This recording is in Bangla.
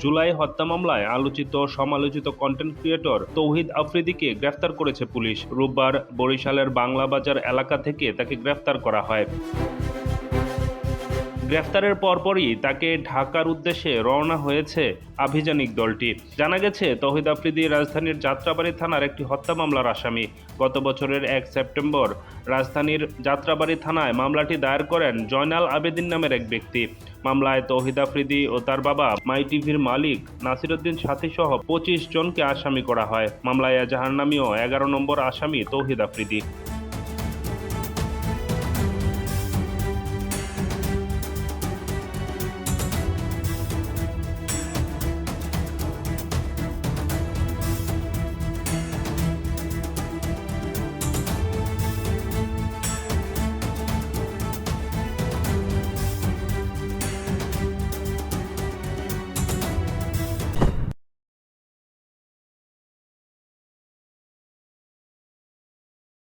জুলাই হত্যা মামলায় আলোচিত সমালোচিত কন্টেন্ট ক্রিয়েটর তৌহিদ আফ্রিদিকে গ্রেফতার করেছে পুলিশ। রোববার বরিশালের বাংলা বাজার এলাকা থেকে তাকে গ্রেফতার করা হয়। গ্রেফতারের পরপরই তাকে ঢাকার উদ্দেশ্যে রওনা হয়েছে আভিযানিক দলটি। জানা গেছে, তহিদ আফ্রিদি রাজধানীর যাত্রাবাড়ি থানার একটি হত্যা মামলার আসামি। গত বছরের এক সেপ্টেম্বর রাজধানীর যাত্রাবাড়ি থানায় মামলাটি দায়ের করেন জয়নাল আবেদিন নামের এক ব্যক্তি। মামলায় তৌহিদ আফ্রিদি ও তার বাবা মাই টিভির মালিক নাসিরুদ্দিন সাথী সহ পঁচিশ জনকে আসামি করা হয়। মামলায় এজাহার নামীয় এগারো নম্বর আসামি তৌহিদ আফ্রিদি।